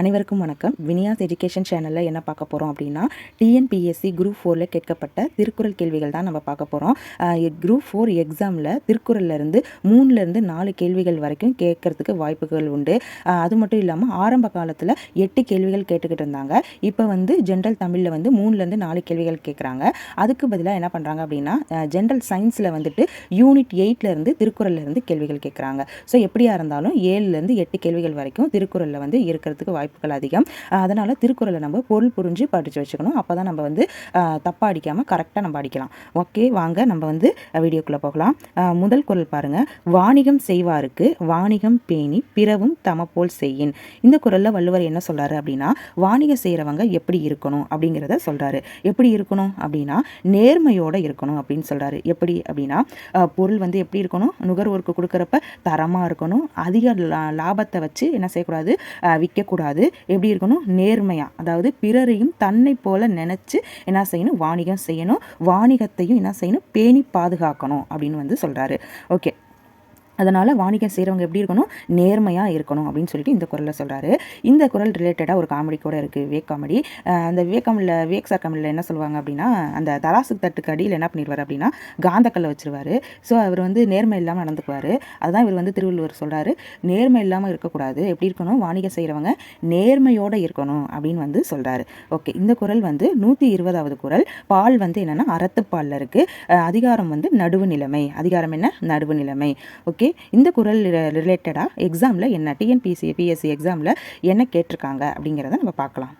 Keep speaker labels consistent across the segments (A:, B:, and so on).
A: அனைவருக்கும் வணக்கம் வினியாஸ் எஜுகேஷன் சேனலில் என்ன பார்க்க போகிறோம் அப்படின்னா டிஎன்பிஎஸ்சி குரூப் ஃபோரில் கேட்கப்பட்ட திருக்குறள் கேள்விகள் தான் நம்ம பார்க்க போகிறோம் குரூப் ஃபோர் எக்ஸாமில் திருக்குறள்லேருந்து மூணுலேருந்து நாலு கேள்விகள் வரைக்கும் கேட்கறதுக்கு வாய்ப்புகள் உண்டு அது மட்டும் இல்லாமல் ஆரம்ப காலத்தில் எட்டு கேள்விகள் கேட்டுக்கிட்டு இருந்தாங்க இப்போ வந்து ஜென்ரல் தமிழில் வந்து மூணுலேருந்து நாலு கேள்விகள் கேட்குறாங்க அதுக்கு பதிலாக என்ன பண்ணுறாங்க அப்படின்னா ஜென்ரல் சயின்ஸில் வந்துட்டு யூனிட் எயிட்லேருந்து திருக்குறள்லேருந்து கேள்விகள் கேட்குறாங்க ஸோ எப்படியா இருந்தாலும் ஏழுலேருந்து எட்டு கேள்விகள் வரைக்கும் திருக்குறளில் வந்து இருக்கிறதுக்கு வாய்ப்புகள் அதிகம் அதனால் திருக்குறளை நம்ம பொருள் புரிஞ்சு படித்து வச்சுக்கணும் அப்போ தான் நம்ம வந்து தப்பாக அடிக்காமல் கரெக்டாக நம்ம அடிக்கலாம் ஓகே வாங்க நம்ம வந்து வீடியோக்குள்ளே போகலாம் முதல் குரல் பாருங்கள் வாணிகம் செய்வாருக்கு வாணிகம் பேணி பிறவும் போல் செய்யின் இந்த குரலில் வள்ளுவர் என்ன சொல்கிறாரு அப்படின்னா வாணிகம் செய்கிறவங்க எப்படி இருக்கணும் அப்படிங்கிறத சொல்கிறாரு எப்படி இருக்கணும் அப்படின்னா நேர்மையோடு இருக்கணும் அப்படின்னு சொல்கிறாரு எப்படி அப்படின்னா பொருள் வந்து எப்படி இருக்கணும் நுகர்வோருக்கு கொடுக்குறப்ப தரமாக இருக்கணும் அதிக லாபத்தை வச்சு என்ன செய்யக்கூடாது விற்கக்கூடாது கூடாது எப்படி இருக்கணும் நேர்மையாக அதாவது பிறரையும் தன்னை போல நினச்சி என்ன செய்யணும் வாணிகம் செய்யணும் வாணிகத்தையும் என்ன செய்யணும் பேணி பாதுகாக்கணும் அப்படின்னு வந்து சொல்கிறாரு ஓகே அதனால் வாணிகம் செய்கிறவங்க எப்படி இருக்கணும் நேர்மையாக இருக்கணும் அப்படின்னு சொல்லிட்டு இந்த குரலில் சொல்கிறாரு இந்த குரல் ரிலேட்டடாக ஒரு காமெடி கூட இருக்குது வேக் காமெடி அந்த வேக் காமெடியில் வேக் சார் காமெடியில் என்ன சொல்லுவாங்க அப்படின்னா அந்த தலாசுக்கு தட்டுக்கு அடியில் என்ன பண்ணிடுவார் அப்படின்னா காந்தக்கல்லை வச்சுருவார் ஸோ அவர் வந்து நேர்மை இல்லாமல் நடந்துக்குவார் அதுதான் இவர் வந்து திருவள்ளுவர் சொல்கிறாரு நேர்மை இல்லாமல் இருக்கக்கூடாது எப்படி இருக்கணும் வாணிகம் செய்கிறவங்க நேர்மையோடு இருக்கணும் அப்படின்னு வந்து சொல்கிறாரு ஓகே இந்த குரல் வந்து நூற்றி இருபதாவது குரல் பால் வந்து என்னென்னா அறத்துப்பாலில் இருக்குது அதிகாரம் வந்து நடுவு நிலைமை அதிகாரம் என்ன நடுவு நிலைமை ஓகே இந்த குரல் ரிலேட்டடாக எக்ஸாமில் என்ன டிஎன்பிசி பிஎஸ்சி எக்ஸாமில் என்ன கேட்டிருக்காங்க அப்படிங்கிறத நம்ம பார்க்கலாம்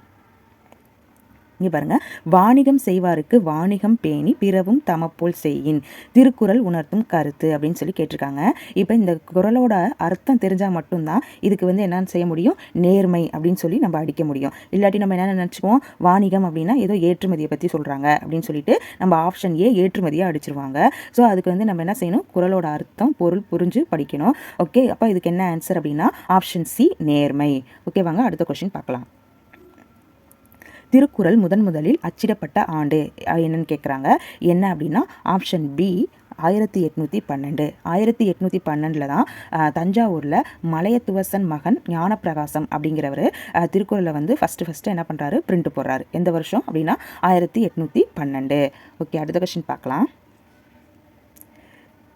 A: இங்க பாருங்க வாணிகம் செய்வாருக்கு வாணிகம் பேணி பிறவும் தமப்போல் செய்யின் திருக்குறள் உணர்த்தும் கருத்து அப்படின்னு சொல்லி கேட்டிருக்காங்க இப்போ இந்த குரலோட அர்த்தம் தெரிஞ்சால் மட்டும்தான் இதுக்கு வந்து என்னென்னு செய்ய முடியும் நேர்மை அப்படின்னு சொல்லி நம்ம அடிக்க முடியும் இல்லாட்டி நம்ம என்ன நினச்சிக்குவோம் வாணிகம் அப்படின்னா ஏதோ ஏற்றுமதியை பற்றி சொல்கிறாங்க அப்படின்னு சொல்லிட்டு நம்ம ஆப்ஷன் ஏ ஏற்றுமதியாக அடிச்சிருவாங்க ஸோ அதுக்கு வந்து நம்ம என்ன செய்யணும் குரலோட அர்த்தம் பொருள் புரிஞ்சு படிக்கணும் ஓகே அப்போ இதுக்கு என்ன ஆன்சர் அப்படின்னா ஆப்ஷன் சி நேர்மை ஓகேவாங்க அடுத்த கொஸ்டின் பார்க்கலாம் திருக்குறள் முதன் முதலில் அச்சிடப்பட்ட ஆண்டு என்னன்னு கேட்குறாங்க என்ன அப்படின்னா ஆப்ஷன் பி ஆயிரத்தி எட்நூற்றி பன்னெண்டு ஆயிரத்தி எட்நூற்றி பன்னெண்டில் தான் தஞ்சாவூரில் மலையத்துவசன் மகன் ஞானப்பிரகாசம் அப்படிங்கிறவர் திருக்குறளை வந்து ஃபஸ்ட்டு ஃபஸ்ட்டு என்ன பண்ணுறாரு பிரிண்ட் போடுறாரு எந்த வருஷம் அப்படின்னா ஆயிரத்தி எட்நூற்றி பன்னெண்டு ஓகே அடுத்த கொஷின் பார்க்கலாம்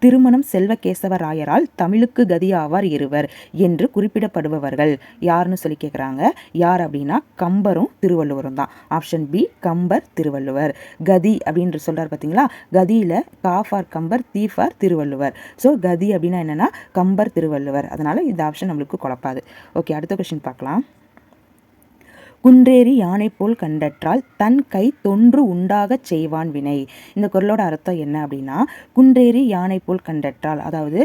A: திருமணம் செல்வகேசவராயரால் தமிழுக்கு கதியாவார் இருவர் என்று குறிப்பிடப்படுபவர்கள் யாருன்னு சொல்லி கேட்குறாங்க யார் அப்படின்னா கம்பரும் திருவள்ளுவரும் தான் ஆப்ஷன் பி கம்பர் திருவள்ளுவர் கதி அப்படின்ற சொல்கிறார் பார்த்தீங்களா கதியில் காஃபார் கம்பர் தீஃபார் திருவள்ளுவர் ஸோ கதி அப்படின்னா என்னென்னா கம்பர் திருவள்ளுவர் அதனால் இந்த ஆப்ஷன் நம்மளுக்கு குழப்பாது ஓகே அடுத்த கொஷின் பார்க்கலாம் குன்றேறி யானை போல் கண்டற்றால் தன் கை தொன்று உண்டாகச் செய்வான் வினை இந்த குரலோட அர்த்தம் என்ன அப்படின்னா குன்றேறி யானை போல் கண்டற்றால் அதாவது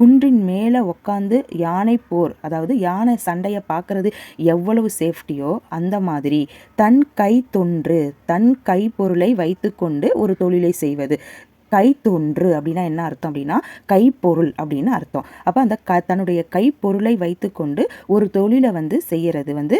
A: குன்றின் மேலே உட்காந்து யானை போர் அதாவது யானை சண்டையை பார்க்குறது எவ்வளவு சேஃப்டியோ அந்த மாதிரி தன் கை தொன்று தன் கைப்பொருளை வைத்துக்கொண்டு ஒரு தொழிலை செய்வது கைத்தொன்று அப்படின்னா என்ன அர்த்தம் அப்படின்னா கைப்பொருள் அப்படின்னு அர்த்தம் அப்போ அந்த க தன்னுடைய கைப்பொருளை வைத்துக்கொண்டு ஒரு தொழிலை வந்து செய்கிறது வந்து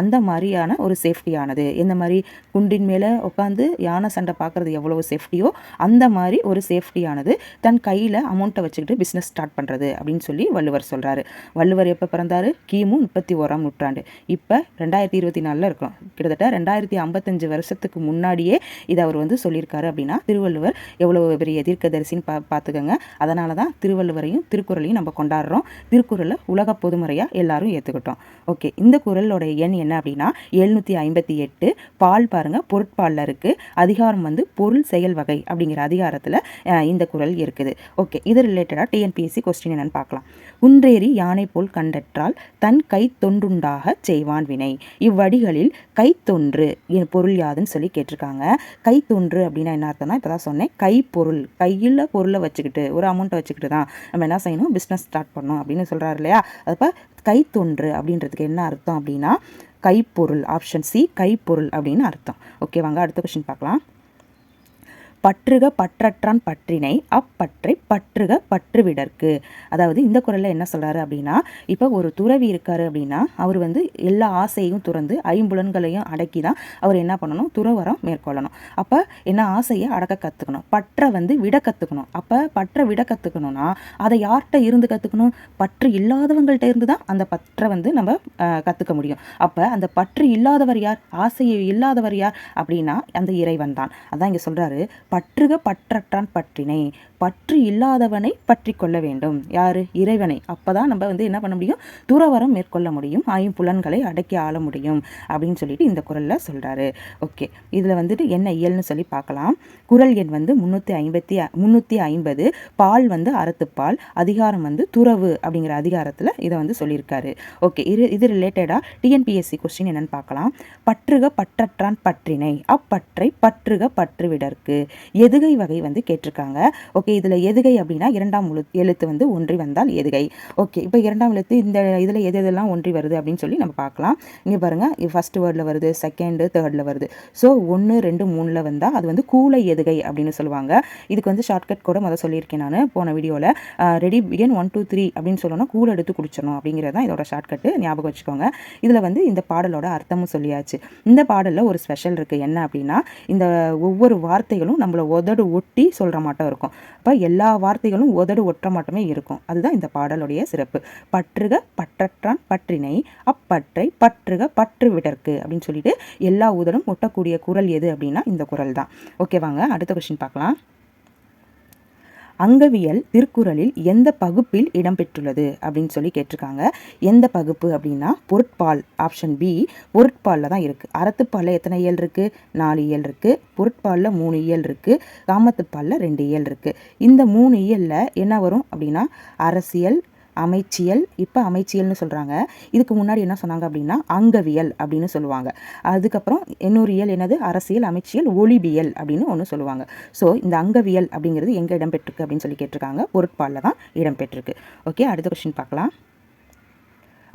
A: அந்த மாதிரியான ஒரு சேஃப்டியானது இந்த மாதிரி குண்டின் மேலே உட்காந்து யானை சண்டை பார்க்குறது எவ்வளோ சேஃப்டியோ அந்த மாதிரி ஒரு சேஃப்டியானது தன் கையில் அமௌண்ட்டை வச்சுக்கிட்டு பிஸ்னஸ் ஸ்டார்ட் பண்ணுறது அப்படின்னு சொல்லி வள்ளுவர் சொல்கிறாரு வள்ளுவர் எப்போ பிறந்தார் கிமு முப்பத்தி ஓராம் நூற்றாண்டு இப்போ ரெண்டாயிரத்தி இருபத்தி நாலில் இருக்கும் கிட்டத்தட்ட ரெண்டாயிரத்தி ஐம்பத்தஞ்சு வருஷத்துக்கு முன்னாடியே இதை அவர் வந்து சொல்லியிருக்காரு அப்படின்னா திருவள்ளுவர் எவ்வளோ பெரிய தீர்க்கதரிசின்னு பா பார்த்துக்கோங்க அதனால தான் திருவள்ளுவரையும் திருக்குறளையும் நம்ம கொண்டாடுறோம் திருக்குறளை உலக பொதுமுறையாக எல்லாரும் ஏற்றுக்கிட்டோம் ஓகே இந்த குரலோடைய எண் என்ன அப்படின்னா எழுநூற்றி ஐம்பத்தி எட்டு பால் பாருங்கள் பொருட்பாலில் இருக்குது அதிகாரம் வந்து பொருள் செயல் வகை அப்படிங்கிற அதிகாரத்தில் இந்த குரல் இருக்குது ஓகே இது ரிலேட்டடாக டிஎன்பிஎஸ்சி கொஸ்டின் என்னென்னு பார்க்கலாம் குன்றேறி யானை போல் கண்டற்றால் தன் கை தொன்றுண்டாக செய்வான் வினை இவ்வடிகளில் கைத்தொன்று பொருள் யாதுன்னு சொல்லி கேட்டிருக்காங்க கைத்தொன்று அப்படின்னா என்ன அர்த்தம்னா இப்போ தான் சொன்னேன் கை பொருள் கையில் பொருளை வச்சுக்கிட்டு ஒரு அமௌண்ட்டை வச்சுக்கிட்டு தான் நம்ம என்ன செய்யணும் பிஸ்னஸ் ஸ்டார்ட் பண்ணணும் அப்படின்னு சொல்கிறாரு இல்லையா அப்போ கைத்தொன்று அப்படின்றதுக்கு என்ன அர்த்தம் அப்படின்னா கைப்பொருள் ஆப்ஷன் சி கைப்பொருள் அப்படின்னு அர்த்தம் ஓகேவாங்க அடுத்த கொஷின் பார்க்கலாம் பற்றுக பற்றற்றான் பற்றினை அப்பற்றை பற்றுக பற்றுவிடற்கு அதாவது இந்த குரலில் என்ன சொல்கிறாரு அப்படின்னா இப்போ ஒரு துறவி இருக்கார் அப்படின்னா அவர் வந்து எல்லா ஆசையும் துறந்து ஐம்புலன்களையும் அடக்கி தான் அவர் என்ன பண்ணணும் துறவரம் மேற்கொள்ளணும் அப்போ என்ன ஆசையை அடக்க கற்றுக்கணும் பற்றை வந்து விட கற்றுக்கணும் அப்போ பற்றை விட கற்றுக்கணும்னா அதை யார்கிட்ட இருந்து கற்றுக்கணும் பற்று இல்லாதவங்கள்ட்ட இருந்து தான் அந்த பற்றை வந்து நம்ம கற்றுக்க முடியும் அப்போ அந்த பற்று இல்லாதவர் யார் ஆசையை இல்லாதவர் யார் அப்படின்னா அந்த இறைவன் தான் அதான் இங்கே சொல்கிறாரு பற்றுக பற்றற்றான் பற்றினை பற்று இல்லாதவனை பற்றி கொள்ள வேண்டும் யார் இறைவனை அப்போ தான் நம்ம வந்து என்ன பண்ண முடியும் துறவரம் மேற்கொள்ள முடியும் ஆயும் புலன்களை அடக்கி ஆள முடியும் அப்படின்னு சொல்லிட்டு இந்த குரலில் சொல்கிறாரு ஓகே இதில் வந்துட்டு என்ன இயல்னு சொல்லி பார்க்கலாம் குரல் எண் வந்து முந்நூற்றி ஐம்பத்தி முந்நூற்றி ஐம்பது பால் வந்து அறத்துப்பால் அதிகாரம் வந்து துறவு அப்படிங்கிற அதிகாரத்தில் இதை வந்து சொல்லியிருக்காரு ஓகே இது இது ரிலேட்டடாக டிஎன்பிஎஸ்சி கொஸ்டின் என்னென்னு பார்க்கலாம் பற்றுக பற்றற்றான் பற்றினை அப்பற்றை பற்றுக பற்றுவிடற்கு எதுகை வகை வந்து கேட்டிருக்காங்க ஓகே ஓகே இதில் எதுகை அப்படின்னா இரண்டாம் எழுத்து வந்து ஒன்றி வந்தால் எதுகை ஓகே இப்போ இரண்டாம் எழுத்து இந்த இதில் எது எதெல்லாம் ஒன்றி வருது அப்படின்னு சொல்லி நம்ம பார்க்கலாம் இங்கே பாருங்கள் ஃபஸ்ட் வேர்டில் வருது செகண்டு தேர்டில் வருது ஸோ ஒன்று ரெண்டு மூணில் வந்தால் அது வந்து கூலை எதுகை அப்படின்னு சொல்லுவாங்க இதுக்கு வந்து ஷார்ட்கட் கூட முதல் சொல்லியிருக்கேன் நான் போன வீடியோவில் ready begin one two three அப்படின்னு சொல்லணும் கூழ் எடுத்து குடிச்சிடணும் அப்படிங்கிறது தான் இதோட ஷார்ட்கட்டு ஞாபகம் வச்சுக்கோங்க இதில் வந்து இந்த பாடலோட அர்த்தமும் சொல்லியாச்சு இந்த பாடலில் ஒரு ஸ்பெஷல் இருக்குது என்ன அப்படின்னா இந்த ஒவ்வொரு வார்த்தைகளும் நம்மளை உதடு ஒட்டி சொல்கிற மாட்டோம் இருக்கும் அப்போ எல்லா வார்த்தைகளும் உதடு ஒற்ற மட்டுமே இருக்கும் அதுதான் இந்த பாடலுடைய சிறப்பு பற்றுக பற்றற்றான் பற்றினை அப்பற்றை பற்றுக பற்று விடற்கு அப்படின்னு சொல்லிட்டு எல்லா உதடும் ஒட்டக்கூடிய குரல் எது அப்படின்னா இந்த குரல் தான் ஓகேவாங்க அடுத்த கொஸ்டின் பார்க்கலாம் அங்கவியல் திருக்குறளில் எந்த பகுப்பில் இடம்பெற்றுள்ளது அப்படின்னு சொல்லி கேட்டிருக்காங்க எந்த பகுப்பு அப்படின்னா பொருட்பால் ஆப்ஷன் பி பொருட்பாலில் தான் இருக்குது அறத்துப்பாலில் எத்தனை இயல் இருக்குது நாலு இயல் இருக்குது பொருட்பாலில் மூணு இயல் இருக்குது காமத்துப்பாலில் ரெண்டு இயல் இருக்குது இந்த மூணு இயலில் என்ன வரும் அப்படின்னா அரசியல் அமைச்சியல் இப்போ அமைச்சியல்னு சொல்கிறாங்க இதுக்கு முன்னாடி என்ன சொன்னாங்க அப்படின்னா அங்கவியல் அப்படின்னு சொல்லுவாங்க அதுக்கப்புறம் இன்னொரு இயல் என்னது அரசியல் அமைச்சியல் ஒளிபியல் அப்படின்னு ஒன்று சொல்லுவாங்க ஸோ இந்த அங்கவியல் அப்படிங்கிறது எங்கே இடம்பெற்றிருக்கு அப்படின்னு சொல்லி கேட்டிருக்காங்க பொருட்பாலில் தான் இடம்பெற்றிருக்கு ஓகே அடுத்த கொஷின் பார்க்கலாம்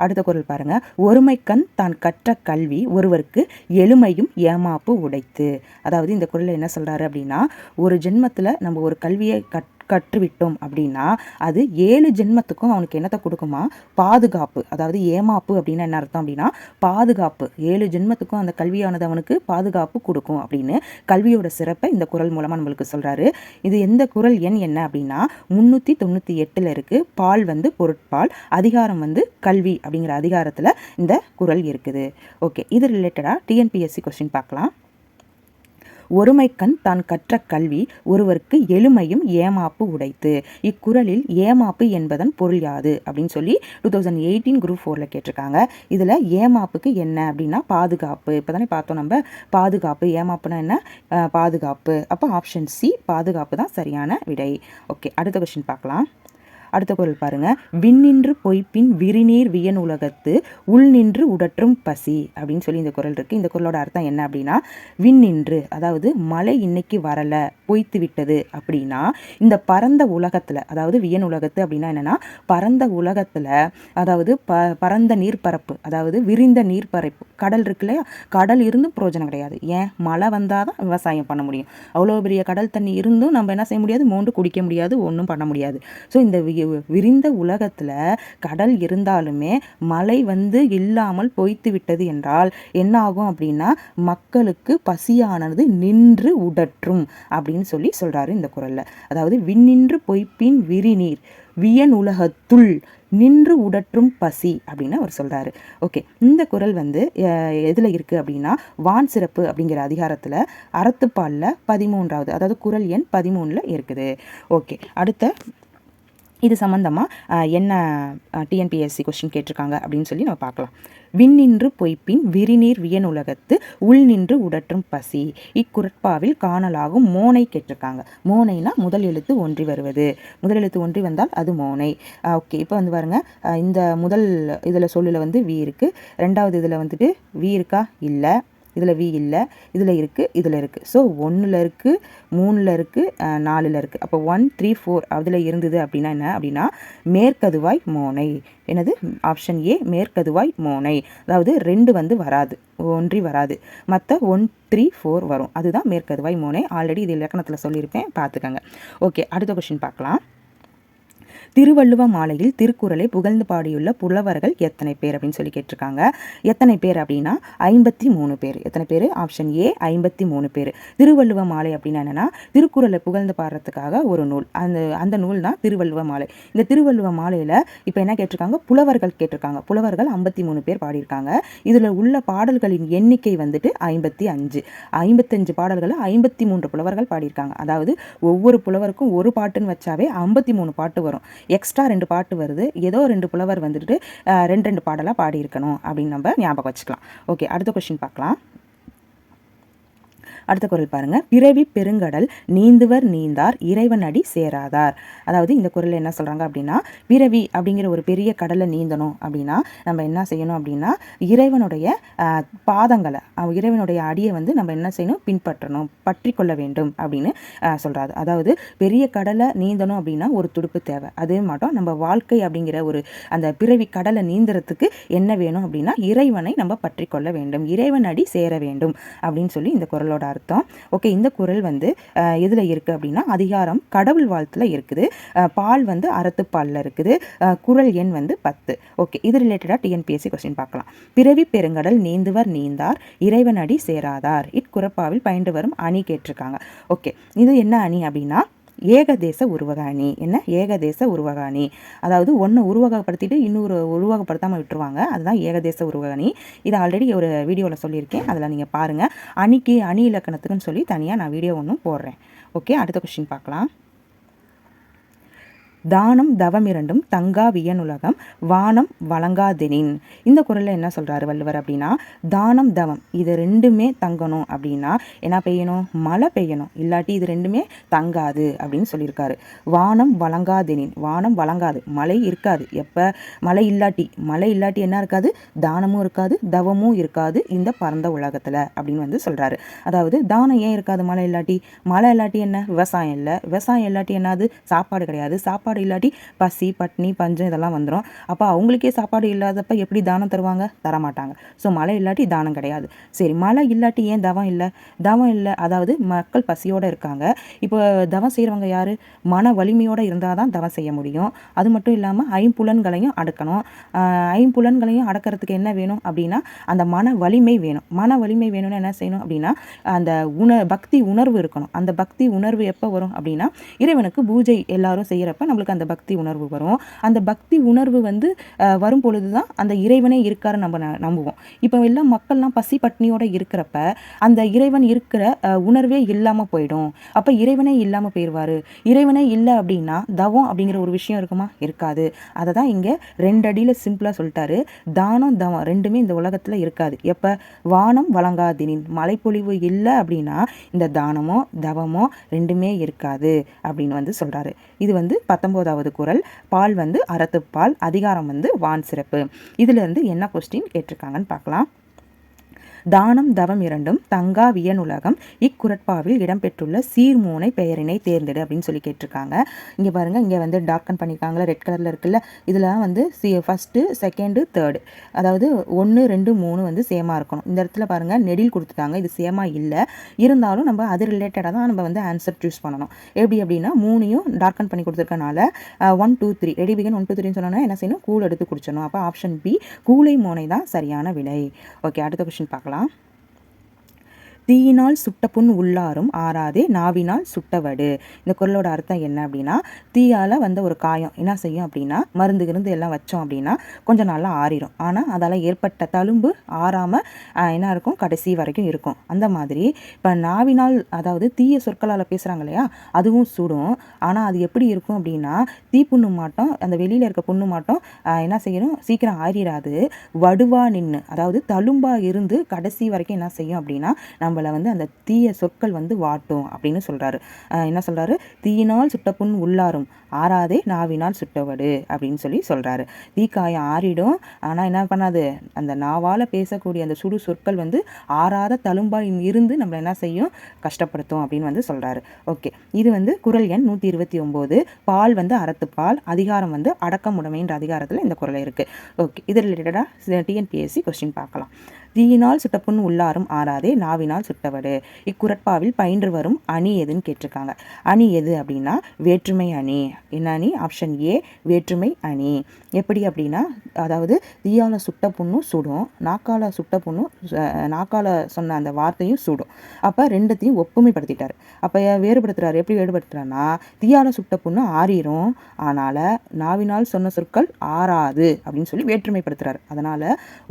A: அடுத்த குரல் பாருங்க ஒருமைக்கண் தான் கற்ற கல்வி ஒருவருக்கு எளிமையும் ஏமாப்பு உடைத்து அதாவது இந்த குரலில் என்ன சொல்கிறாரு அப்படின்னா ஒரு ஜென்மத்தில் நம்ம ஒரு கல்வியை கற் கற்றுவிட்டோம் அப்படின்னா அது ஏழு ஜென்மத்துக்கும் அவனுக்கு என்னத்தை கொடுக்குமா பாதுகாப்பு அதாவது ஏமாப்பு அப்படின்னா என்ன அர்த்தம் அப்படின்னா பாதுகாப்பு ஏழு ஜென்மத்துக்கும் அந்த கல்வியானது அவனுக்கு பாதுகாப்பு கொடுக்கும் அப்படின்னு கல்வியோட சிறப்பை இந்த குரல் மூலமாக நம்மளுக்கு சொல்கிறாரு இது எந்த குரல் எண் என்ன அப்படின்னா முந்நூற்றி தொண்ணூற்றி எட்டில் இருக்குது பால் வந்து பொருட்பால் அதிகாரம் வந்து கல்வி அப்படிங்கிற அதிகாரத்தில் இந்த குரல் இருக்குது ஓகே இது ரிலேட்டடாக டிஎன்பிஎஸ்சி கொஸ்டின் பார்க்கலாம் ஒருமைக்கண் தான் கற்ற கல்வி ஒருவருக்கு எளிமையும் ஏமாப்பு உடைத்து இக்குறளில் ஏமாப்பு என்பதன் பொருள் யாது அப்படின்னு சொல்லி டூ தௌசண்ட் எயிட்டீன் குரூப் ஃபோரில் கேட்டிருக்காங்க இதில் ஏமாப்புக்கு என்ன அப்படின்னா பாதுகாப்பு இப்போ தானே பார்த்தோம் நம்ம பாதுகாப்பு ஏமாப்புனா என்ன பாதுகாப்பு அப்போ ஆப்ஷன் சி பாதுகாப்பு தான் சரியான விடை ஓகே அடுத்த கொஷின் பார்க்கலாம் அடுத்த குரல் பாருங்க விண்ணின்று பொய்ப்பின் விரிநீர் வியன் உலகத்து உள் நின்று உடற்றும் பசி அப்படின்னு சொல்லி இந்த குரல் இருக்குது இந்த குரலோட அர்த்தம் என்ன அப்படின்னா விண்ணின்று அதாவது மழை இன்னைக்கு வரலை பொய்த்து விட்டது அப்படின்னா இந்த பரந்த உலகத்தில் அதாவது வியன் உலகத்து அப்படின்னா என்னன்னா பரந்த உலகத்தில் அதாவது ப பரந்த நீர்பரப்பு அதாவது விரிந்த நீர்பரப்பு கடல் இருக்கு இல்லையா கடல் இருந்தும் பிரோஜனம் கிடையாது ஏன் மழை வந்தால் தான் விவசாயம் பண்ண முடியும் அவ்வளோ பெரிய கடல் தண்ணி இருந்தும் நம்ம என்ன செய்ய முடியாது மோண்டு குடிக்க முடியாது ஒன்றும் பண்ண முடியாது ஸோ இந்த விரிந்த உலகத்தில் கடல் இருந்தாலுமே மழை வந்து இல்லாமல் பொய்த்து விட்டது என்றால் என்ன ஆகும் அப்படின்னா மக்களுக்கு பசியானது நின்று உடற்றும் அப்படின்னு சொல்லி சொல்கிறாரு இந்த குரலில் அதாவது விண்ணின்று பொய்ப்பின் விரிநீர் வியன் உலகத்துள் நின்று உடற்றும் பசி அப்படின்னு அவர் சொல்கிறாரு ஓகே இந்த குரல் வந்து எதில் இருக்குது அப்படின்னா வான் சிறப்பு அப்படிங்கிற அதிகாரத்தில் அறத்துப்பாலில் பதிமூன்றாவது அதாவது குரல் எண் பதிமூணில் இருக்குது ஓகே அடுத்த இது சம்மந்தமாக என்ன டிஎன்பிஎஸ்சி கொஸ்டின் கேட்டிருக்காங்க அப்படின்னு சொல்லி நம்ம பார்க்கலாம் விண் நின்று பொய்ப்பின் விரிநீர் வியன் உலகத்து உள் நின்று உடற்றும் பசி இக்குரட்பாவில் காணலாகும் மோனை கேட்டிருக்காங்க மோனைனா முதல் எழுத்து ஒன்றி வருவது முதல் எழுத்து ஒன்றி வந்தால் அது மோனை ஓகே இப்போ வந்து பாருங்க இந்த முதல் இதில் சொல்லில் வந்து வி இருக்குது ரெண்டாவது இதில் வந்துட்டு வி இருக்கா இல்லை இதில் வி இல்லை இதில் இருக்குது இதில் இருக்குது ஸோ ஒன்றில் இருக்குது மூணில் இருக்குது நாலில் இருக்குது அப்போ ஒன் த்ரீ ஃபோர் அதில் இருந்தது அப்படின்னா என்ன அப்படின்னா மேற்கதுவாய் மோனை எனது ஆப்ஷன் ஏ மேற்கதுவாய் மோனை அதாவது ரெண்டு வந்து வராது ஒன்றி வராது மற்ற ஒன் த்ரீ ஃபோர் வரும் அதுதான் மேற்கதுவாய் மோனை ஆல்ரெடி இது இலக்கணத்தில் சொல்லியிருப்பேன் பார்த்துக்கங்க ஓகே அடுத்த கொஷின் பார்க்கலாம் திருவள்ளுவ மாலையில் திருக்குறளை புகழ்ந்து பாடியுள்ள புலவர்கள் எத்தனை பேர் அப்படின்னு சொல்லி கேட்டிருக்காங்க எத்தனை பேர் அப்படின்னா ஐம்பத்தி மூணு பேர் எத்தனை பேர் ஆப்ஷன் ஏ ஐம்பத்தி மூணு பேர் திருவள்ளுவ மாலை அப்படின்னா என்னென்னா திருக்குறளை புகழ்ந்து பாடுறதுக்காக ஒரு நூல் அந்த அந்த நூல் தான் திருவள்ளுவ மாலை இந்த திருவள்ளுவ மாலையில் இப்போ என்ன கேட்டிருக்காங்க புலவர்கள் கேட்டிருக்காங்க புலவர்கள் ஐம்பத்தி மூணு பேர் பாடியிருக்காங்க இதில் உள்ள பாடல்களின் எண்ணிக்கை வந்துட்டு ஐம்பத்தி அஞ்சு ஐம்பத்தஞ்சு பாடல்களை ஐம்பத்தி மூன்று புலவர்கள் பாடியிருக்காங்க அதாவது ஒவ்வொரு புலவருக்கும் ஒரு பாட்டுன்னு வச்சாவே ஐம்பத்தி மூணு பாட்டு வரும் எக்ஸ்ட்ரா ரெண்டு பாட்டு வருது ஏதோ ரெண்டு புலவர் வந்துட்டு ரெண்டு ரெண்டு பாடலாக பாடியிருக்கணும் அப்படின்னு நம்ம ஞாபகம் வச்சுக்கலாம் ஓகே அடுத்த கொஷின் பார்க்கலாம் அடுத்த குரல் பாருங்க பிறவி பெருங்கடல் நீந்துவர் நீந்தார் இறைவன் அடி சேராதார் அதாவது இந்த குரல் என்ன சொல்கிறாங்க அப்படின்னா பிறவி அப்படிங்கிற ஒரு பெரிய கடலை நீந்தணும் அப்படின்னா நம்ம என்ன செய்யணும் அப்படின்னா இறைவனுடைய பாதங்களை இறைவனுடைய அடியை வந்து நம்ம என்ன செய்யணும் பின்பற்றணும் பற்றி கொள்ள வேண்டும் அப்படின்னு சொல்கிறாரு அதாவது பெரிய கடலை நீந்தணும் அப்படின்னா ஒரு துடுப்பு தேவை அதே மாட்டோம் நம்ம வாழ்க்கை அப்படிங்கிற ஒரு அந்த பிறவி கடலை நீந்துறதுக்கு என்ன வேணும் அப்படின்னா இறைவனை நம்ம பற்றி கொள்ள வேண்டும் இறைவன் அடி சேர வேண்டும் அப்படின்னு சொல்லி இந்த குரலோட அர்த்தம் ஓகே இந்த குரல் வந்து எதில் இருக்குது அப்படின்னா அதிகாரம் கடவுள் வாழ்த்தில் இருக்குது பால் வந்து அறத்துப்பாலில் இருக்குது குரல் எண் வந்து பத்து ஓகே இது ரிலேட்டடாக டிஎன்பிஎஸ்சி கொஸ்டின் பார்க்கலாம் பிறவி பெருங்கடல் நீந்துவர் நீந்தார் இறைவன் அடி சேராதார் இட் குரப்பாவில் பயின்று வரும் அணி கேட்டிருக்காங்க ஓகே இது என்ன அணி அப்படின்னா ஏகதேச உருவகாணி என்ன ஏகதேச உருவகாணி அதாவது ஒன்று உருவகப்படுத்திட்டு இன்னொரு உருவகப்படுத்தாமல் விட்டுருவாங்க அதுதான் ஏகதேச உருவகாணி இது ஆல்ரெடி ஒரு வீடியோவில் சொல்லியிருக்கேன் அதில் நீங்கள் பாருங்கள் அணிக்கு அணி இலக்கணத்துக்குன்னு சொல்லி தனியாக நான் வீடியோ ஒன்றும் போடுறேன் ஓகே அடுத்த கொஷின் பார்க்கலாம் தானம் தவம் இரண்டும் தங்கா வியனுலகம் வானம் வழங்காதெனின் இந்த குரலில் என்ன சொல்கிறாரு வள்ளுவர் அப்படின்னா தானம் தவம் இது ரெண்டுமே தங்கணும் அப்படின்னா என்ன பெய்யணும் மழை பெய்யணும் இல்லாட்டி இது ரெண்டுமே தங்காது அப்படின்னு சொல்லியிருக்காரு வானம் வழங்காதெனின் வானம் வழங்காது மழை இருக்காது எப்போ மழை இல்லாட்டி மழை இல்லாட்டி என்ன இருக்காது தானமும் இருக்காது தவமும் இருக்காது இந்த பரந்த உலகத்தில் அப்படின்னு வந்து சொல்கிறாரு அதாவது தானம் ஏன் இருக்காது மழை இல்லாட்டி மழை இல்லாட்டி என்ன விவசாயம் இல்லை விவசாயம் இல்லாட்டி என்னது சாப்பாடு கிடையாது சாப்பாடு சாப்பாடு இல்லாட்டி பசி பட்னி பஞ்சம் இதெல்லாம் வந்துடும் அப்போ அவங்களுக்கே சாப்பாடு இல்லாதப்ப எப்படி தானம் தருவாங்க தரமாட்டாங்க ஸோ மழை இல்லாட்டி தானம் கிடையாது சரி மழை இல்லாட்டி ஏன் தவம் இல்லை தவம் இல்லை அதாவது மக்கள் பசியோடு இருக்காங்க இப்போ தவம் செய்கிறவங்க யார் மன வலிமையோடு இருந்தால் தான் தவம் செய்ய முடியும் அது மட்டும் இல்லாமல் ஐம்புலன்களையும் அடக்கணும் ஐம்புலன்களையும் அடக்கிறதுக்கு என்ன வேணும் அப்படின்னா அந்த மன வலிமை வேணும் மன வலிமை வேணும்னு என்ன செய்யணும் அப்படின்னா அந்த உண பக்தி உணர்வு இருக்கணும் அந்த பக்தி உணர்வு எப்போ வரும் அப்படின்னா இறைவனுக்கு பூஜை எல்லாரும் செய்கிறப்ப நம்மளுக்கு அவங்களுக்கு அந்த பக்தி உணர்வு வரும் அந்த பக்தி உணர்வு வந்து வரும் பொழுது தான் அந்த இறைவனே இருக்காரு நம்ம நம்புவோம் இப்போ எல்லாம் மக்கள்லாம் பசி பட்டினியோட இருக்கிறப்ப அந்த இறைவன் இருக்கிற உணர்வே இல்லாமல் போயிடும் அப்போ இறைவனே இல்லாமல் போயிடுவார் இறைவனே இல்லை அப்படின்னா தவம் அப்படிங்கிற ஒரு விஷயம் இருக்குமா இருக்காது அதை தான் இங்கே ரெண்டு அடியில் சிம்பிளாக சொல்லிட்டாரு தானம் தவம் ரெண்டுமே இந்த உலகத்தில் இருக்காது எப்போ வானம் வழங்காதினின் மழைப்பொழிவு இல்லை அப்படின்னா இந்த தானமோ தவமோ ரெண்டுமே இருக்காது அப்படின்னு வந்து சொல்கிறாரு இது வந்து பத்தொம்பது பத்தொம்போதாவது குரல் பால் வந்து அறத்துப்பால் அதிகாரம் வந்து வான் சிறப்பு இதுலேருந்து என்ன கொஸ்டின் கேட்டிருக்காங்கன்னு பார்க்கலாம் தானம் தவம் இரண்டும் தங்கா உலகம் இக்குரட்பாவில் இடம்பெற்றுள்ள சீர்மூனை பெயரினை தேர்ந்தெடு அப்படின்னு சொல்லி கேட்டிருக்காங்க இங்கே பாருங்கள் இங்கே வந்து டார்க்கன் பண்ணியிருக்காங்களா ரெட் கலரில் இருக்குல்ல இதெல்லாம் வந்து சி ஃபஸ்ட்டு செகண்டு தேர்டு அதாவது ஒன்று ரெண்டு மூணு வந்து சேமாக இருக்கணும் இந்த இடத்துல பாருங்கள் நெடில் கொடுத்துட்டாங்க இது சேமாக இல்லை இருந்தாலும் நம்ம அது ரிலேட்டடாக தான் நம்ம வந்து ஆன்சர் சூஸ் பண்ணணும் எப்படி அப்படின்னா மூணையும் டார்க்கன் பண்ணி கொடுத்துருக்கனால one two three ready begin one two த்ரீன்னு சொன்னோன்னா என்ன செய்யணும் கூழ் எடுத்து குடிச்சணும் அப்போ ஆப்ஷன் பி கூலை மோனை தான் சரியான விலை ஓகே அடுத்த கொஷின் பார்க்கலாம் yeah தீயினால் சுட்ட புண் உள்ளாரும் ஆறாதே நாவினால் சுட்டவடு இந்த குரலோட அர்த்தம் என்ன அப்படின்னா தீயால் வந்த ஒரு காயம் என்ன செய்யும் அப்படின்னா மருந்து கிருந்து எல்லாம் வச்சோம் அப்படின்னா கொஞ்சம் நாளாக ஆறிடும் ஆனால் அதால் ஏற்பட்ட தழும்பு ஆறாமல் என்ன இருக்கும் கடைசி வரைக்கும் இருக்கும் அந்த மாதிரி இப்போ நாவினால் அதாவது தீய சொற்களால் பேசுகிறாங்க இல்லையா அதுவும் சுடும் ஆனால் அது எப்படி இருக்கும் அப்படின்னா தீ புண்ணு மாட்டோம் அந்த வெளியில் இருக்க புண்ணு மாட்டோம் என்ன செய்யணும் சீக்கிரம் ஆறிடாது வடுவா நின்று அதாவது தழும்பாக இருந்து கடைசி வரைக்கும் என்ன செய்யும் அப்படின்னா நம்ம நம்மளை வந்து அந்த தீய சொற்கள் வந்து வாட்டும் அப்படின்னு சொல்கிறாரு என்ன சொல்கிறாரு தீயினால் சுட்டப்புண் உள்ளாரும் ஆறாதே நாவினால் சுட்டவடு அப்படின்னு சொல்லி சொல்கிறாரு தீக்காயம் ஆறிடும் ஆனால் என்ன பண்ணாது அந்த நாவால் பேசக்கூடிய அந்த சுடு சொற்கள் வந்து ஆறாத தழும்பாய் இருந்து நம்மளை என்ன செய்யும் கஷ்டப்படுத்தும் அப்படின்னு வந்து சொல்கிறாரு ஓகே இது வந்து குரல் எண் நூற்றி இருபத்தி ஒம்போது பால் வந்து அறத்துப்பால் அதிகாரம் வந்து அடக்கமுடைமைன்ற அதிகாரத்தில் இந்த குரல் இருக்குது ஓகே இது ரிலேட்டடாக டிஎன்பிஎஸ்சி கொஸ்டின் பார்க்கலாம் தீயினால் சுட்டப்புண் உள்ளாரும் ஆறாதே நாவினால் சுட்டவடு இக்குரட்பாவில் பயின்று வரும் அணி எதுன்னு கேட்டிருக்காங்க அணி எது அப்படின்னா வேற்றுமை அணி என்ன அணி ஆப்ஷன் ஏ வேற்றுமை அணி எப்படி அப்படின்னா அதாவது தீயால் சுட்ட புண்ணும் சுடும் நாக்கால் சுட்ட புண்ணும் நாக்கால் சொன்ன அந்த வார்த்தையும் சுடும் அப்போ ரெண்டுத்தையும் ஒப்புமைப்படுத்திட்டார் அப்போ வேறுபடுத்துகிறார் எப்படி வேறுபடுத்துகிறாருன்னா தீயால் சுட்ட புண்ணு ஆறிடும் ஆனால் நாவினால் சொன்ன சொற்கள் ஆறாது அப்படின்னு சொல்லி வேற்றுமைப்படுத்துகிறார் அதனால்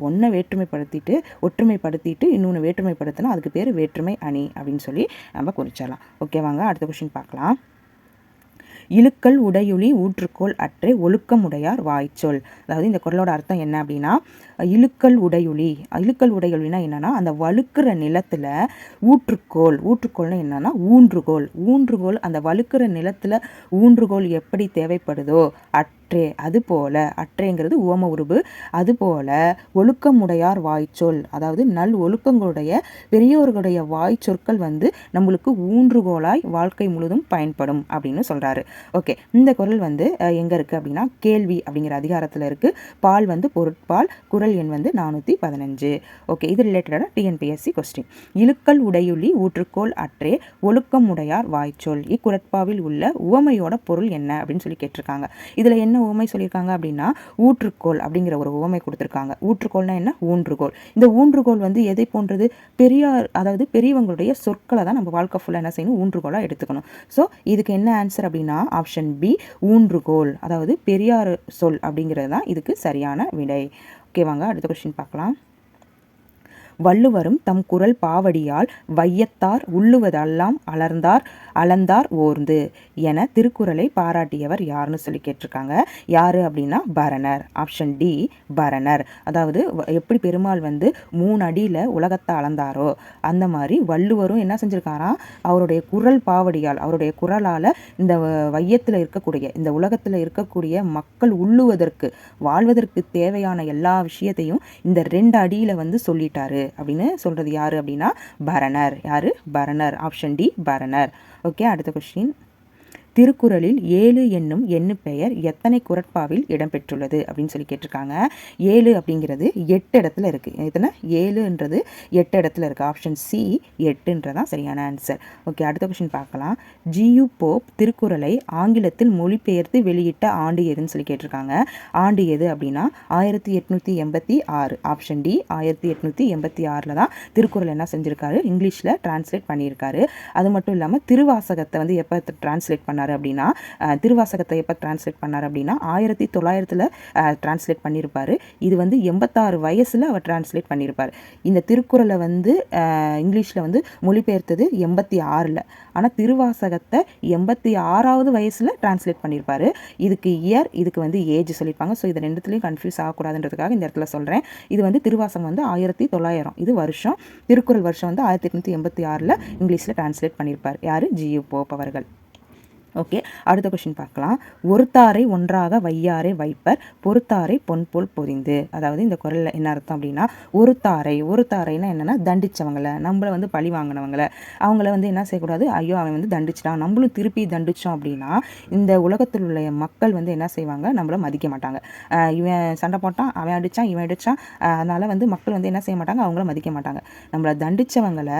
A: ஒன்றை வேற்றுமைப்படுத்திட்டு ஒற்றுமைப்படுத்திட்டு இன்னொன்று வேற்றுமைப்படுத்தினா அதுக்கு பேர் வேற்றுமை அணி அப்படின்னு சொல்லி நம்ம குறிச்சிடலாம் ஓகேவாங்க அடுத்த கொஷின் பார்க்கலாம் இழுக்கல் உடையுளி ஊற்றுக்கோள் அற்றே ஒழுக்கமுடையார் வாய்ச்சொல் அதாவது இந்த குரலோட அர்த்தம் என்ன அப்படின்னா இழுக்கல் உடையுளி இழுக்கல் உடையுளினா என்னென்னா அந்த வழுக்கிற நிலத்தில் ஊற்றுக்கோள் ஊற்றுக்கோள்னு என்னென்னா ஊன்றுகோல் ஊன்றுகோல் அந்த வழுக்கிற நிலத்தில் ஊன்றுகோல் எப்படி தேவைப்படுதோ அட் அற்றே அதுபோல அற்றேங்கிறது உவம உருபு அதுபோல ஒழுக்கமுடையார் வாய்ச்சொல் அதாவது நல் ஒழுக்கங்களுடைய பெரியோர்களுடைய வாய் சொற்கள் வந்து நம்மளுக்கு ஊன்றுகோலாய் வாழ்க்கை முழுதும் பயன்படும் அப்படின்னு சொல்கிறாரு ஓகே இந்த குரல் வந்து எங்கே இருக்குது அப்படின்னா கேள்வி அப்படிங்கிற அதிகாரத்தில் இருக்குது பால் வந்து பொருட்பால் குரல் எண் வந்து நானூற்றி பதினஞ்சு ஓகே இது ரிலேட்டடான டிஎன்பிஎஸ்சி கொஸ்டின் இழுக்கல் உடையுளி ஊற்றுக்கோள் அற்றே ஒழுக்கமுடையார் வாய்ச்சொல் இக்குரட்பாவில் உள்ள உவமையோட பொருள் என்ன அப்படின்னு சொல்லி கேட்டிருக்காங்க இதில் என்ன என்ன உவமை சொல்லியிருக்காங்க அப்படின்னா ஊற்றுக்கோள் அப்படிங்கிற ஒரு உவமை கொடுத்துருக்காங்க ஊற்றுக்கோள்னா என்ன ஊன்றுகோல் இந்த ஊன்றுகோல் வந்து எதை போன்றது பெரியார் அதாவது பெரியவங்களுடைய சொற்களை தான் நம்ம வாழ்க்கை ஃபுல்லாக என்ன செய்யணும் ஊன்றுகோலாக எடுத்துக்கணும் ஸோ இதுக்கு என்ன ஆன்சர் அப்படின்னா ஆப்ஷன் பி ஊன்றுகோல் அதாவது பெரியார் சொல் அப்படிங்கிறது தான் இதுக்கு சரியான விடை ஓகேவாங்க அடுத்த கொஸ்டின் பார்க்கலாம் வள்ளுவரும் தம் குரல் பாவடியால் வையத்தார் உள்ளுவதெல்லாம் அலர்ந்தார் அளந்தார் ஓர்ந்து என திருக்குறளை பாராட்டியவர் யாருன்னு சொல்லி கேட்டிருக்காங்க யார் அப்படின்னா பரணர் ஆப்ஷன் டி பரணர் அதாவது எப்படி பெருமாள் வந்து மூணு அடியில் உலகத்தை அளந்தாரோ அந்த மாதிரி வள்ளுவரும் என்ன செஞ்சுருக்காராம் அவருடைய குரல் பாவடியால் அவருடைய குரலால் இந்த வையத்தில் இருக்கக்கூடிய இந்த உலகத்தில் இருக்கக்கூடிய மக்கள் உள்ளுவதற்கு வாழ்வதற்கு தேவையான எல்லா விஷயத்தையும் இந்த ரெண்டு அடியில் வந்து சொல்லிட்டாரு அப்படின்னு சொல்கிறது யார் அப்படின்னா பரணர் யார் Paranar option D Paranar okay அடுத்த கொஸ்டின் திருக்குறளில் ஏழு என்னும் எண்ணு பெயர் எத்தனை குரட்பாவில் இடம்பெற்றுள்ளது அப்படின்னு சொல்லி கேட்டிருக்காங்க ஏழு அப்படிங்கிறது எட்டு இடத்துல இருக்குது எத்தனை ஏழுன்றது எட்டு இடத்துல இருக்குது ஆப்ஷன் சி எட்டுன்றதான் சரியான ஆன்சர் ஓகே அடுத்த கொஷின் பார்க்கலாம் ஜியு போப் திருக்குறளை ஆங்கிலத்தில் மொழிபெயர்த்து வெளியிட்ட ஆண்டு எதுன்னு சொல்லி கேட்டிருக்காங்க ஆண்டு எது அப்படின்னா ஆயிரத்தி எட்நூற்றி எண்பத்தி ஆறு ஆப்ஷன் டி ஆயிரத்தி எட்நூற்றி எண்பத்தி ஆறில் தான் திருக்குறள் என்ன செஞ்சுருக்காரு இங்கிலீஷில் டிரான்ஸ்லேட் பண்ணியிருக்காரு அது மட்டும் இல்லாமல் திருவாசகத்தை வந்து எப்போ டிரான்ஸ்லேட் பண்ண பண்ணார் அப்படின்னா திருவாசகத்தை எப்போ டிரான்ஸ்லேட் பண்ணார் அப்படின்னா ஆயிரத்தி தொள்ளாயிரத்தில் டிரான்ஸ்லேட் பண்ணியிருப்பார் இது வந்து எண்பத்தாறு வயசில் அவர் டிரான்ஸ்லேட் பண்ணியிருப்பார் இந்த திருக்குறளை வந்து இங்கிலீஷில் வந்து மொழிபெயர்த்தது எண்பத்தி ஆறில் ஆனால் திருவாசகத்தை எண்பத்தி ஆறாவது வயசில் டிரான்ஸ்லேட் பண்ணியிருப்பார் இதுக்கு இயர் இதுக்கு வந்து ஏஜ் சொல்லியிருப்பாங்க ஸோ இது ரெண்டுத்துலேயும் கன்ஃபியூஸ் ஆகக்கூடாதுன்றதுக்காக இந்த இடத்துல சொல்கிறேன் இது வந்து திருவாசகம் வந்து ஆயிரத்தி தொள்ளாயிரம் இது வருஷம் திருக்குறள் வருஷம் வந்து ஆயிரத்தி எட்நூற்றி எண்பத்தி ஆறில் இங்கிலீஷில் டிரான்ஸ்லேட் பண்ணியிருப்பார் யார் ஜியு போப் அவர்கள் ஓகே அடுத்த கொஷின் பார்க்கலாம் ஒருத்தாரை ஒன்றாக வையாரை வைப்பர் பொறுத்தாரை பொன்போல் பொதிந்து அதாவது இந்த குரலில் என்ன அர்த்தம் அப்படின்னா ஒருத்தாரை ஒருத்தாரைனா என்னென்னா தண்டிச்சவங்களை நம்மளை வந்து பழி வாங்கினவங்களை அவங்கள வந்து என்ன செய்யக்கூடாது ஐயோ அவன் வந்து தண்டிச்சிட்டான் நம்மளும் திருப்பி தண்டிச்சோம் அப்படின்னா இந்த உலகத்தில் உள்ள மக்கள் வந்து என்ன செய்வாங்க நம்மள மதிக்க மாட்டாங்க இவன் சண்டை போட்டான் அவன் அடித்தான் இவன் அடித்தான் அதனால் வந்து மக்கள் வந்து என்ன செய்ய மாட்டாங்க அவங்கள மதிக்க மாட்டாங்க நம்மளை தண்டிச்சவங்களை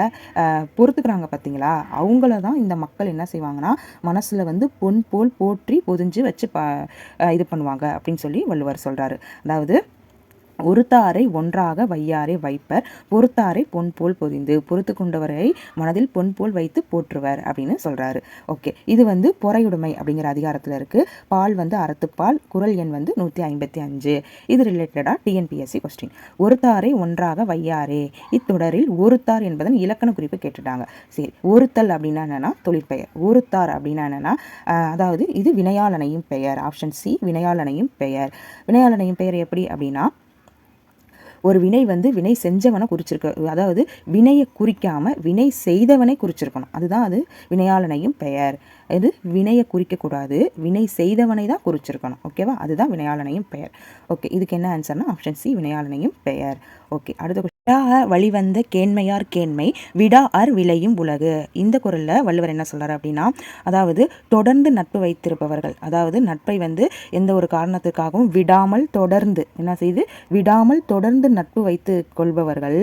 A: பொறுத்துக்கிறாங்க பார்த்தீங்களா அவங்கள தான் இந்த மக்கள் என்ன செய்வாங்கன்னா மனசில் அதை வந்து பொன் போல் போற்றி பொதிஞ்சு வச்சு பா இது பண்ணுவாங்க அப்படின்னு சொல்லி வள்ளுவர் சொல்கிறாரு அதாவது ஒருத்தாரை ஒன்றாக வையாரை வைப்பர் பொறுத்தாரை பொன் போல் பொதிந்து பொறுத்து கொண்டவரை மனதில் பொன் போல் வைத்து போற்றுவர் அப்படின்னு சொல்கிறாரு ஓகே இது வந்து பொறையுடைமை அப்படிங்கிற அதிகாரத்தில் இருக்குது பால் வந்து அறத்துப்பால் குரல் எண் வந்து நூற்றி ஐம்பத்தி அஞ்சு இது ரிலேட்டடாக டிஎன்பிஎஸ்சி கொஸ்டின் ஒருத்தாரை ஒன்றாக வையாரே இத்தொடரில் ஒருத்தார் என்பதன் இலக்கண குறிப்பு கேட்டுட்டாங்க சரி ஒருத்தல் அப்படின்னா என்னென்னா தொழிற்பெயர் ஒருத்தார் அப்படின்னா என்னென்னா அதாவது இது வினையாளனையும் பெயர் ஆப்ஷன் சி வினையாளனையும் பெயர் வினையாளனையும் பெயர் எப்படி அப்படின்னா ஒரு வினை வந்து வினை செஞ்சவனை குறிச்சிருக்க அதாவது வினையை குறிக்காமல் வினை செய்தவனை குறிச்சிருக்கணும் அதுதான் அது வினையாளனையும் பெயர் இது வினையை குறிக்கக்கூடாது வினை செய்தவனை தான் குறிச்சிருக்கணும் ஓகேவா அதுதான் வினையாளனையும் பெயர் ஓகே இதுக்கு என்ன ஆன்சர்னா ஆப்ஷன் சி வினையாளனையும் பெயர் ஓகே அடுத்த விடாஅ வழிவந்த கேண்மையார் கேண்மை விடா அர் விளையும் உலகு இந்த குரலில் வள்ளுவர் என்ன சொல்கிறார் அப்படின்னா அதாவது தொடர்ந்து நட்பு வைத்திருப்பவர்கள் அதாவது நட்பை வந்து எந்த ஒரு காரணத்துக்காகவும் விடாமல் தொடர்ந்து என்ன செய்து விடாமல் தொடர்ந்து நட்பு வைத்து கொள்பவர்கள்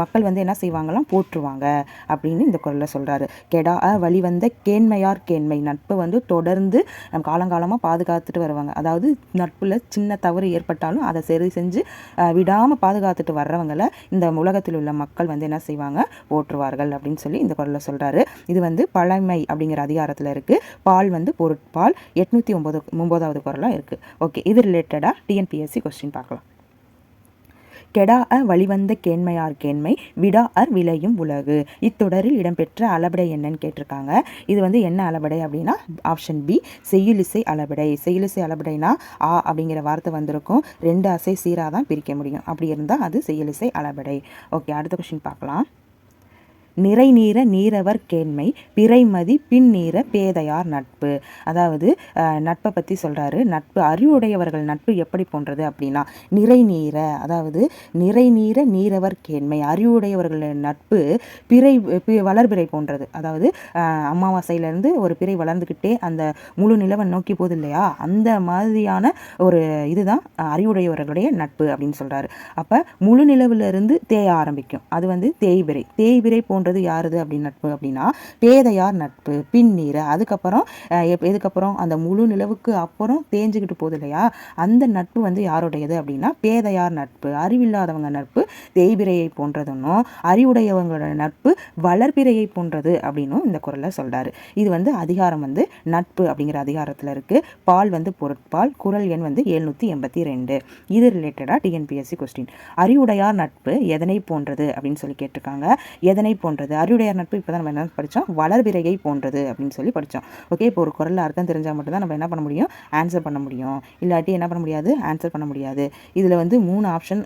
A: மக்கள் வந்து என்ன செய்வாங்களாம் போற்றுவாங்க அப்படின்னு இந்த குரலில் சொல்கிறாரு கெடா கெடாஅ வழிவந்த கேண்மையார் கேண்மை நட்பு வந்து தொடர்ந்து நம் காலங்காலமாக பாதுகாத்துட்டு வருவாங்க அதாவது நட்பில் சின்ன தவறு ஏற்பட்டாலும் அதை சரி செஞ்சு விடாமல் பாதுகாத்துட்டு வர்றவங்களை இந்த உலகத்தில் உள்ள மக்கள் வந்து என்ன செய்வாங்க போற்றுவார்கள் அப்படின்னு சொல்லி இந்த குரலில் சொல்கிறாரு இது வந்து பழமை அப்படிங்கிற அதிகாரத்தில் இருக்குது பால் வந்து பொருட்பால் எட்நூற்றி ஒம்பது ஒம்பதாவது குரலாக இருக்குது ஓகே இது ரிலேட்டடாக டிஎன்பிஎஸ்சி கொஸ்டின் பார்க்கலாம் கெடா அ வழிவந்த கேண்மையார் கேண்மை விடா அர் விளையும் உலகு இத்தொடரில் இடம்பெற்ற அளபடை என்னன்னு கேட்டிருக்காங்க இது வந்து என்ன அளபடை அப்படின்னா ஆப்ஷன் பி செய்யுலிசை அளபடை செய்யுலிசை அளபடைனா ஆ அப்படிங்கிற வார்த்தை வந்திருக்கும் ரெண்டு அசை சீராக தான் பிரிக்க முடியும் அப்படி இருந்தால் அது செய்யுலிசை அளபடை ஓகே அடுத்த கொஷின் பார்க்கலாம் நிறைநீர நீரவர் கேண்மை பிறைமதி பின்னீர பேதையார் நட்பு அதாவது நட்பை பற்றி சொல்கிறாரு நட்பு அறிவுடையவர்கள் நட்பு எப்படி போன்றது அப்படின்னா நிறைநீர அதாவது நிறைநீர நீரவர் கேண்மை அறிவுடையவர்களின் நட்பு பிறை வளர்பிறை போன்றது அதாவது அமாவாசையிலேருந்து ஒரு பிறை வளர்ந்துக்கிட்டே அந்த முழு நிலவன் நோக்கி போகுது இல்லையா அந்த மாதிரியான ஒரு இதுதான் அறிவுடையவர்களுடைய நட்பு அப்படின்னு சொல்கிறாரு அப்போ முழு நிலவிலிருந்து தேய ஆரம்பிக்கும் அது வந்து தேய்பிறை தேய்பிறை போன்ற நட்புன்றது யாருது அப்படின்னு நட்பு அப்படின்னா பேதையார் நட்பு பின்னீர் அதுக்கப்புறம் இதுக்கப்புறம் அந்த முழு நிலவுக்கு அப்புறம் தேஞ்சுக்கிட்டு போகுது இல்லையா அந்த நட்பு வந்து யாருடையது அப்படின்னா பேதையார் நட்பு அறிவில்லாதவங்க நட்பு தேய்பிரையை போன்றதுன்னும் அறிவுடையவங்களோட நட்பு வளர்பிரையை போன்றது அப்படின்னும் இந்த குரலில் சொல்கிறாரு இது வந்து அதிகாரம் வந்து நட்பு அப்படிங்கிற அதிகாரத்தில் இருக்குது பால் வந்து பொருட்பால் குரல் எண் வந்து எழுநூற்றி எண்பத்தி ரெண்டு இது ரிலேட்டடாக டிஎன்பிஎஸ்சி கொஸ்டின் அறிவுடையார் நட்பு எதனை போன்றது அப்படின்னு சொல்லி கேட்டிருக்காங்க எதனை போன்ற போன்றது அறிவுடையார் நட்பு இப்போ தான் நம்ம என்ன படித்தோம் வளர்விரையை போன்றது அப்படின்னு சொல்லி படித்தோம் ஓகே இப்போ ஒரு குரலில் அர்த்தம் தெரிஞ்சால் மட்டும்தான் நம்ம என்ன பண்ண முடியும் ஆன்சர் பண்ண முடியும் இல்லாட்டி என்ன பண்ண முடியாது ஆன்சர் பண்ண முடியாது இதில் வந்து மூணு ஆப்ஷன்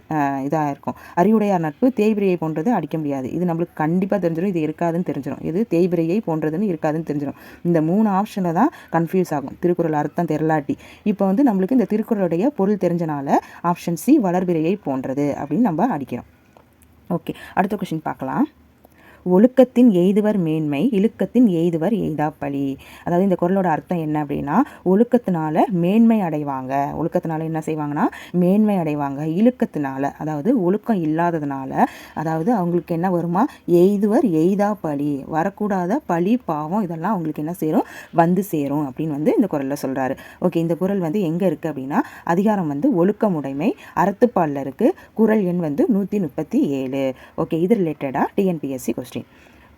A: இதாக இருக்கும் அறிவுடையார் நட்பு தேய்பிரையை போன்றது அடிக்க முடியாது இது நம்மளுக்கு கண்டிப்பாக தெரிஞ்சிடும் இது இருக்காதுன்னு தெரிஞ்சிடும் இது தேய்பிரையை போன்றதுன்னு இருக்காதுன்னு தெரிஞ்சிடும் இந்த மூணு ஆப்ஷனில் தான் கன்ஃபியூஸ் ஆகும் திருக்குறள் அர்த்தம் தெரிலாட்டி இப்போ வந்து நம்மளுக்கு இந்த திருக்குறளுடைய பொருள் தெரிஞ்சனால ஆப்ஷன் சி வளர்பிரையை போன்றது அப்படின்னு நம்ம அடிக்கிறோம் ஓகே அடுத்த கொஷின் பார்க்கலாம் ஒழுக்கத்தின் எய்துவர் மேன்மை இழுக்கத்தின் எய்துவர் எய்தா பழி அதாவது இந்த குரலோட அர்த்தம் என்ன அப்படின்னா ஒழுக்கத்தினால மேன்மை அடைவாங்க ஒழுக்கத்தினால என்ன செய்வாங்கன்னா மேன்மை அடைவாங்க இழுக்கத்தினால அதாவது ஒழுக்கம் இல்லாததுனால அதாவது அவங்களுக்கு என்ன வருமா எய்துவர் எய்தா பழி வரக்கூடாத பழி பாவம் இதெல்லாம் அவங்களுக்கு என்ன சேரும் வந்து சேரும் அப்படின்னு வந்து இந்த குரலில் சொல்கிறாரு ஓகே இந்த குரல் வந்து எங்கே இருக்குது அப்படின்னா அதிகாரம் வந்து ஒழுக்கமுடைமை அறத்துப்பாலில் இருக்குது குரல் எண் வந்து நூற்றி முப்பத்தி ஏழு ஓகே இது ரிலேட்டடாக டிஎன்பிஎஸ்சி கொஸ்டின் கொஸ்டின்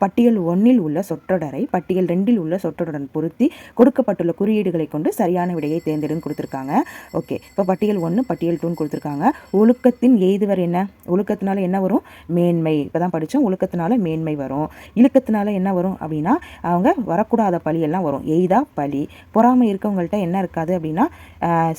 A: பட்டியல் ஒன்றில் உள்ள சொற்றொடரை பட்டியல் ரெண்டில் உள்ள சொற்றொடருடன் பொருத்தி கொடுக்கப்பட்டுள்ள குறியீடுகளை கொண்டு சரியான விடையை தேர்ந்தெடுன்னு கொடுத்துருக்காங்க ஓகே இப்போ பட்டியல் ஒன்று பட்டியல் டூன்னு கொடுத்துருக்காங்க ஒழுக்கத்தின் எய்துவர் என்ன ஒழுக்கத்தினால என்ன வரும் மேன்மை இப்போ தான் படித்தோம் ஒழுக்கத்தினால மேன்மை வரும் இழுக்கத்தினால என்ன வரும் அப்படின்னா அவங்க வரக்கூடாத பழியெல்லாம் வரும் எய்தா பழி பொறாமை இருக்கவங்கள்ட்ட என்ன இருக்காது அப்படின்னா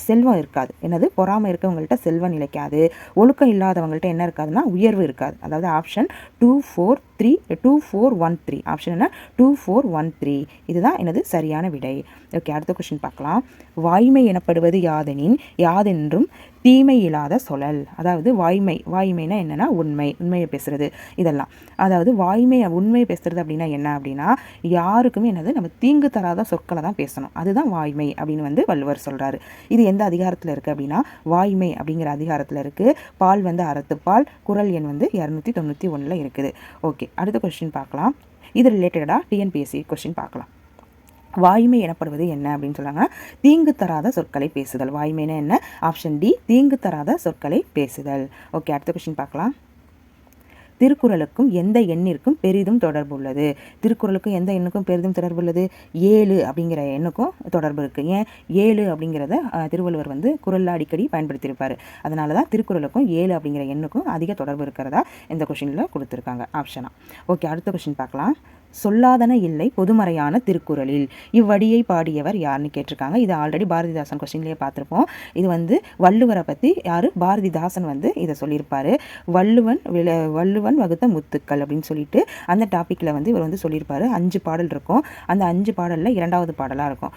A: செல்வம் இருக்காது என்னது பொறாமை இருக்கவங்கள்ட்ட செல்வம் நிலைக்காது ஒழுக்கம் இல்லாதவங்கள்ட்ட என்ன இருக்காதுன்னா உயர்வு இருக்காது அதாவது option two four three two four one three option என்ன டூ ஃபோர் ஒன் த்ரீ இதுதான் எனது சரியான விடை ஓகே அடுத்த கொஷின் பார்க்கலாம் வாய்மை எனப்படுவது யாதெனின் யாதென்றும் தீமை இல்லாத சொலல் அதாவது வாய்மை வாய்மைனா என்னென்னா உண்மை உண்மையை பேசுகிறது இதெல்லாம் அதாவது வாய்மை உண்மையை பேசுகிறது அப்படின்னா என்ன அப்படின்னா யாருக்குமே என்னது நம்ம தீங்கு தராத சொற்களை தான் பேசணும் அதுதான் வாய்மை அப்படின்னு வந்து வள்ளுவர் சொல்கிறாரு இது எந்த அதிகாரத்தில் இருக்குது அப்படின்னா வாய்மை அப்படிங்கிற அதிகாரத்தில் இருக்குது பால் வந்து அறத்துப்பால் குரல் எண் வந்து இரநூத்தி தொண்ணூற்றி ஒன்றில் இருக்குது ஓகே அடுத்த கொஸ்டின் பார்க்கலாம் இது ரிலேட்டடாக டிஎன்பிஎஸ்சி கொஸ்டின் பார்க்கலாம் வாய்மை எனப்படுவது என்ன அப்படின்னு சொல்லுவாங்க தீங்கு தராத சொற்களை பேசுதல் வாய்மைனா என்ன ஆப்ஷன் டி தீங்கு தராத சொற்களை பேசுதல் ஓகே அடுத்த கொஸ்டின் பார்க்கலாம் திருக்குறளுக்கும் எந்த எண்ணிற்கும் பெரிதும் தொடர்பு உள்ளது திருக்குறளுக்கும் எந்த எண்ணுக்கும் பெரிதும் தொடர்புள்ளது ஏழு அப்படிங்கிற எண்ணுக்கும் தொடர்பு இருக்குது ஏன் ஏழு அப்படிங்கிறத திருவள்ளுவர் வந்து குரலில் அடிக்கடி பயன்படுத்தியிருப்பார் அதனால தான் திருக்குறளுக்கும் ஏழு அப்படிங்கிற எண்ணுக்கும் அதிக தொடர்பு இருக்கிறதா இந்த கொஷினில் கொடுத்துருக்காங்க ஆப்ஷனாக ஓகே அடுத்த கொஷின் பார்க்கலாம் சொல்லாதன இல்லை பொதுமறையான திருக்குறளில் இவ்வடியை பாடியவர் யாருன்னு கேட்டிருக்காங்க இது ஆல்ரெடி பாரதிதாசன் கொஸ்டின்லேயே பார்த்துருப்போம் இது வந்து வள்ளுவரை பற்றி யார் பாரதிதாசன் வந்து இதை சொல்லியிருப்பார் வள்ளுவன் வில வள்ளுவன் வகுத்த முத்துக்கள் அப்படின்னு சொல்லிட்டு அந்த டாப்பிக்கில் வந்து இவர் வந்து சொல்லியிருப்பார் அஞ்சு பாடல் இருக்கும் அந்த அஞ்சு பாடலில் இரண்டாவது பாடலாக இருக்கும்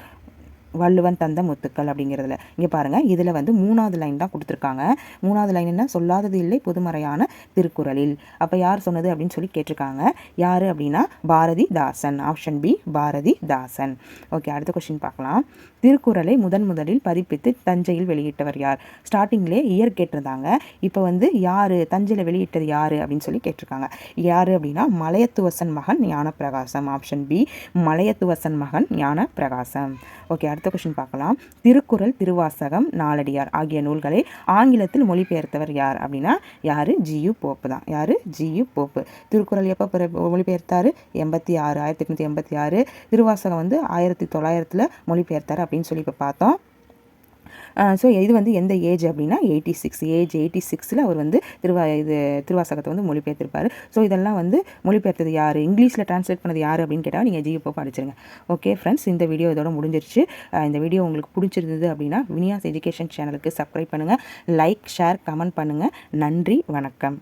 A: வள்ளுவன் தந்த முத்துக்கள் அப்படிங்கிறதுல இங்கே பாருங்கள் இதில் வந்து மூணாவது லைன் தான் கொடுத்துருக்காங்க மூணாவது லைன் என்ன சொல்லாதது இல்லை பொதுமறையான திருக்குறளில் அப்போ யார் சொன்னது அப்படின்னு சொல்லி கேட்டிருக்காங்க யார் அப்படின்னா Bharathi Dasan option B Bharathi Dasan okay அடுத்த கொஷின் பார்க்கலாம் திருக்குறளை முதன் முதலில் பதிப்பித்து தஞ்சையில் வெளியிட்டவர் யார் ஸ்டார்டிங்லே இயர் கேட்டிருந்தாங்க இப்போ வந்து யார் தஞ்சையில் வெளியிட்டது யார் அப்படின்னு சொல்லி கேட்டிருக்காங்க யார் அப்படின்னா மலையத்துவசன் மகன் ஞான பிரகாசம் ஆப்ஷன் பி மலையத்துவசன் மகன் ஞான பிரகாசம் ஓகே அடுத்த கொஷின் பார்க்கலாம் திருக்குறள் திருவாசகம் நாலடியார் ஆகிய நூல்களை ஆங்கிலத்தில் மொழிபெயர்த்தவர் யார் அப்படின்னா யார் ஜியு போப்பு தான் யார் ஜியு போப்பு திருக்குறள் எப்போ பிற மொழிபெயர்த்தார் எண்பத்தி ஆறு ஆயிரத்தி எட்நூற்றி எண்பத்தி ஆறு திருவாசகம் வந்து ஆயிரத்தி தொள்ளாயிரத்தில் மொழிபெயர்த்தார் அப்படி அப்படின்னு சொல்லி இப்போ பார்த்தோம் ஸோ இது வந்து எந்த ஏஜ் அப்படின்னா எயிட்டி சிக்ஸ் ஏஜ் எயிட்டி சிக்ஸில் அவர் வந்து திருவா இது திருவாசகத்தை வந்து மொழிபெயர்த்திருப்பார் ஸோ இதெல்லாம் வந்து மொழிபெயர்த்தது யார் இங்கிலீஷில் ட்ரான்ஸ்லேட் பண்ணது யார் அப்படின்னு கேட்டால் நீங்கள் ஜிஎப்போ படிச்சிருங்க ஓகே ஃப்ரெண்ட்ஸ் இந்த வீடியோ இதோட முடிஞ்சிருச்சு இந்த வீடியோ உங்களுக்கு பிடிச்சிருந்தது அப்படின்னா வினியாஸ் எஜுகேஷன் சேனலுக்கு சப்ஸ்கிரைப் பண்ணுங்கள் லைக் ஷேர் கமெண்ட் பண்ணுங்கள் நன்றி வணக்கம்